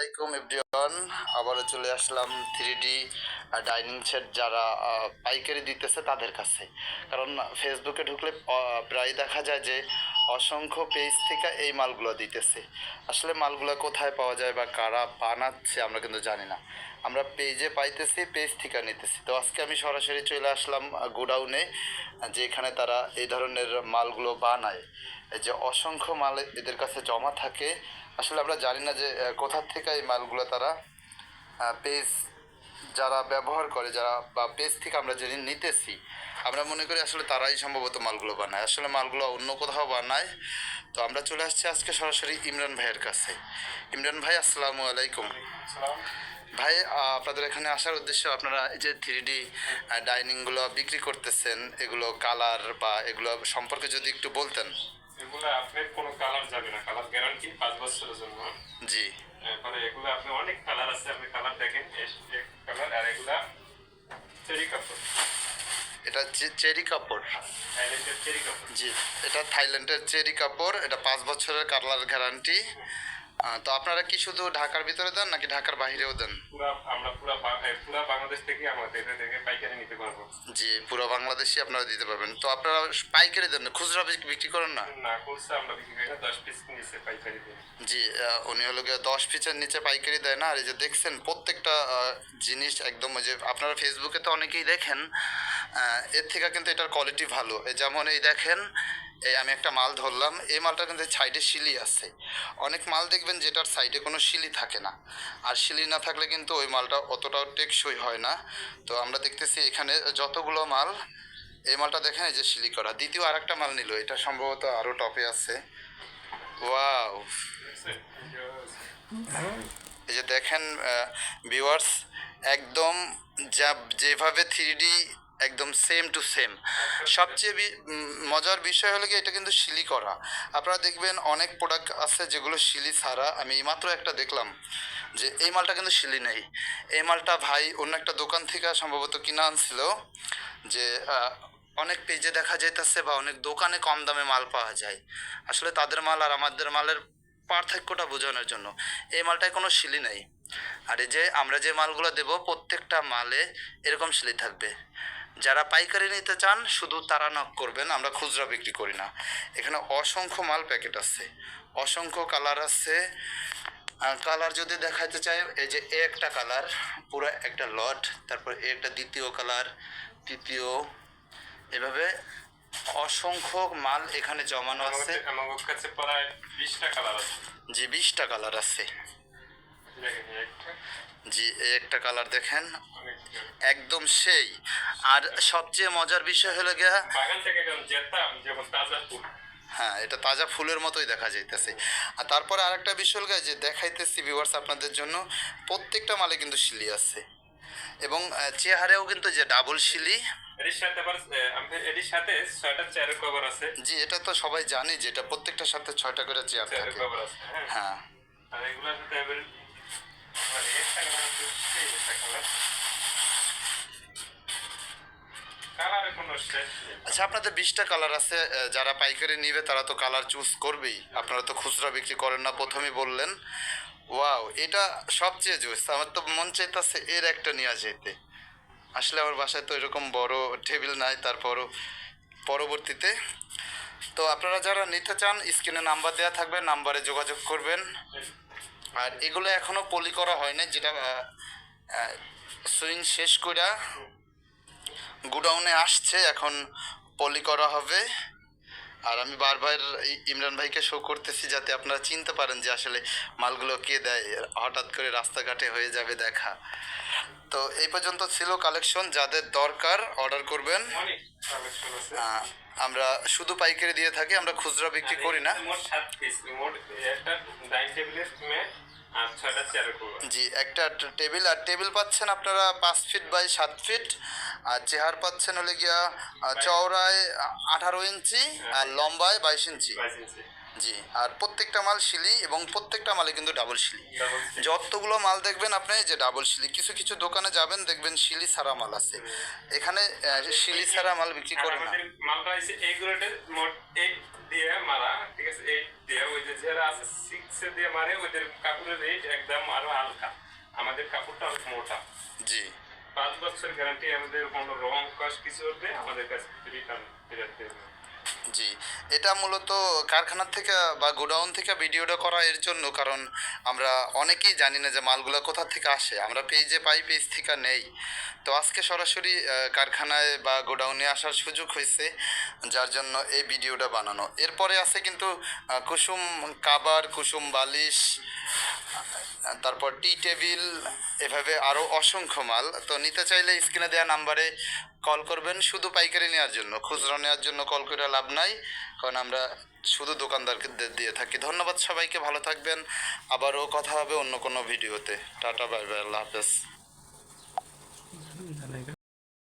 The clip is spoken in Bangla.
আলাইকুম এভরিওয়ান। আবারও চলে আসলাম থ্রি ডি ডাইনিং সেট যারা পাইকারি দিতেছে তাদের কাছে। কারণ ফেসবুকে ঢুকলে প্রায় দেখা যায় যে অসংখ্য পেজ থেকে এই মালগুলো দিতেছে। আসলে মালগুলো কোথায় পাওয়া যায় বা কারা বানাচ্ছে আমরা কিন্তু জানি না। আমরা পেজে পাইতেছি পেজ থেকে নিতেছি। তো আজকে আমি সরাসরি চলে আসলাম গোডাউনে যেখানে তারা এই ধরনের মালগুলো বানায়। যে অসংখ্য মাল এদের কাছে জমা থাকে। আসলে আমরা জানি না যে আহ, কোথা থেকে এই মালগুলো তারা পেজ যারা ব্যবহার করে যারা বা পেজ থেকে আমরা যিনি নিতেছি আমরা মনে করি আসলে তারাই সম্ভবত মালগুলো বানায়। আসলে মালগুলো অন্য কোথাও বানায়। তো আমরা চলে আসছি আজকে সরাসরি ইমরান ভাইয়ের কাছে। ইমরান ভাই আসসালামু আলাইকুম। ভাই আপনাদের এখানে আসার উদ্দেশ্য আপনারা এই যে থ্রি ডি ডাইনিংগুলো বিক্রি করতেছেন এগুলো কালার বা এগুলো সম্পর্কে যদি একটু বলতেন। এগুলো আপনার কোনো কালার যাবে না। কালার গ্যারান্টি পাঁচ বছরের জন্য। জি। এরপরে এগুলো আপনি অনেক কালার আছে। আপনি কালার দেখেন। কালার আর এগুলা চেরি কাপড় এটা চেরি কাপড়। জি এটা থাইল্যান্ডের চেরি কাপড় এটা পাঁচ বছরের কালার গ্যারান্টি। তো আপনারা কি শুধু ঢাকার ভিতরে দেন নাকি ঢাকার বাইরেও দেন? আমরা পুরা বা- বাংলাদেশ থেকে আমাদের থেকে পাইকারি নিতে পারব। জি পুরো বাংলাদেশি আপনারা দিতে পারবেন। তো আপনারা পাইকারি দেন না? খুচরা বিক্রি করেন না? না করছে আমরা বিক্রি করি না দশ পিস নিচে পাইকারি দিই। জি উনি হলো গিয়ে দশ পিসের নিচে পাইকারি দেয় না। আর এই যে দেখছেন প্রত্যেকটা জিনিস একদম ওই যে আপনারা ফেসবুকে তো অনেকেই দেখেন এর থেকে কিন্তু এটার কোয়ালিটি ভালো। যেমন এই দেখেন, এই আমি একটা মাল ধরলাম, এই মালটা কিন্তু সাইডে শিলি আছে। অনেক মাল দেখবেন যেটার সাইডে কোনো শিলি থাকে না। আর শিলি না থাকলে কিন্তু ওই মালটা অতটাও টেকসই হয় না। তো আমরা দেখতেছি এখানে যতগুলো মাল, এই মালটা দেখেন, এই যে শিলি করা। দ্বিতীয় আরেকটা মাল নিল, এটা সম্ভবত আরও টপে আছে। ওয়াও! এই যে দেখেন ভিউয়ার্স একদম যা, যেভাবে থ্রি একদম সেম টু সেম সবচেয়ে মজার বিষয় হলো কি, এটা কিন্তু শিলি করা। আপনারা দেখবেন অনেক প্রোডাক্ট আছে যেগুলো শিলি ছাড়া আমি মাত্র একটা দেখলাম যে এই মালটা কিন্তু শিলি নেই। এই মালটা ভাই অন্য একটা দোকান থেকে সম্ভবত কিনা আনছিল যে অনেক পেজে দেখা যাইতেছে বা অনেক দোকানে কম দামে মাল পাওয়া যায়। আসলে তাদের মাল আর আমাদের মালের পার্থক্যটা বোঝানোর জন্য। এই মালটায় কোনো শিলি নেই। আর এই যে আমরা যে মালগুলো দেব, প্রত্যেকটা মালে এরকম শিলি থাকবে। যারা পাইকারি নিতে চান শুধু তারা নক করবেন আমরা খুচরা বিক্রি করি না। এখানে অসংখ্য মাল প্যাকেট আছে। অসংখ্য কালার আছে। কালার যদি দেখাইতে চাই এই যে এ একটা কালার পুরো একটা লট তারপর এ একটা দ্বিতীয় কালার তৃতীয় এভাবে অসংখ্য মাল এখানে জমানো আছে। আমার কাছে প্রায় বিশটা কালার আছে। জি বিশটা কালার আছে। জি এই একটা কালার দেখেন। একদম সেই। আর সবচেয়ে মজার বিষয় হলো গিয়া হ্যাঁ এটা তাজা ফুলের মতোই দেখা যাইতেছে। আর তারপরে আরেকটা বিষয় গিয়া যে দেখাইতেছি ভিউয়ার্স আপনাদের জন্য প্রত্যেকটা মালে কিন্তু শিলি আছে। এবং চেহারেও কিন্তু যে ডাবল শিলি। সাথে ছয়টা চেয়ারের কভার আছে জি এটা তো সবাই জানে যে এটা প্রত্যেকটার সাথে ছয়টা করে চেয়ার থাকে। কভার আছে হ্যাঁ। হ্যাঁ। আর এগুলোর সাথে আচ্ছা আপনাদের বিশটা কালার আছে যারা পাইকারি নিবে, তারা তো কালার চুজ করবেই। আপনারা তো খুচরা বিক্রি করেন না, প্রথমেই বললেন। ওয়াও এটা সবচেয়ে জোস আমার তো মন চাইতেছে এর একটা নিয়ে যেতে। আসলে আমার বাসায় তো এরকম বড় টেবিল নাই, তারপরও পরবর্তীতে। তো আপনারা যারা নিতে চান স্ক্রিনে নাম্বার দেওয়া থাকবে নাম্বারে যোগাযোগ করবেন। আর এগুলো এখনও পলি করা হয় না যেটা সুইং শেষ করে গুডাউনে আসছে, এখন পলি করা হবে। আর আমি বারবার ইমরান ভাইকে শো করতেছি যাতে আপনারা চিনতে পারেন যে আসলে মালগুলো কে দেয়, হঠাৎ করে রাস্তাঘাটে হয়ে যাবে দেখা। তো এই পর্যন্ত ছিল কালেকশন যাদের দরকার অর্ডার করবেন। আমরা শুধু পাইকারি দিয়ে থাকি আমরা খুচরা বিক্রি করি না। জি একটা টেবিল আর টেবিল পাচ্ছেন আপনারা পাঁচ ফিট বাই সাত ফিট আর চেহার পাচ্ছেন হলে গিয়া চওড়ায় আঠারো ইঞ্চি আর লম্বায় বাইশ ইঞ্চি। জি। আর প্রত্যেকটা মাল শিলি এবং প্রত্যেকটা মালে কিন্তু ডাবল শিলি। যতগুলো মাল দেখবেন আপনি যে ডাবল শিলি কিছু কিছু দোকানে যাবেন দেখবেন শিলি ছাড়া মাল আছে। এখানে শিলি ছাড়া মাল বিক্রি করে না। মালটা হচ্ছে এই গ্রেডের মোট এইট দিয়ে মারা ঠিক আছে? এইট দিয়ে ওই যে যারা আছে সিক্স দিয়ে মারে ওদের কাপড়ের রেট একদম আরও হালকা। আমাদের কাপড়টা অনেক মোটা। জি। পাঁচ বছর গ্যারান্টি আমাদের কোনো রং কস কিছু হলে আমাদের কাছে রিটার্ন ফেরত দেবে। জি। এটা মূলত কারখানার থেকে বা গোডাউন থেকে ভিডিওটা করা এর জন্য, কারণ আমরা অনেকেই জানি না যে মালগুলো কোথা থেকে আসে। আমরা পেজে পাই পেজ থেকে নেই। তো আজকে সরাসরি কারখানায় বা গোডাউনে আসার সুযোগ হয়েছে, যার জন্য এই ভিডিওটা বানানো। এরপরে আছে কিন্তু কুসুম কাবার, কুসুম বালিশ তারপর টি টেবিল এভাবে আরও অসংখ্য মাল। তো নিতে চাইলে স্ক্রিনে দেওয়া নাম্বারে কল করবেন। শুধু পাইকারি নেওয়ার জন্য, খুচরো নেওয়ার জন্য কল করে লাভ নাই। কারণ আমরা শুধু দোকানদারকে দে- দিয়ে থাকি। ধন্যবাদ সবাইকে, ভালো থাকবেন। আবারও কথা হবে অন্য কোনো ভিডিওতে। টাটা বাই বাই আল্লাহ হাফেজ।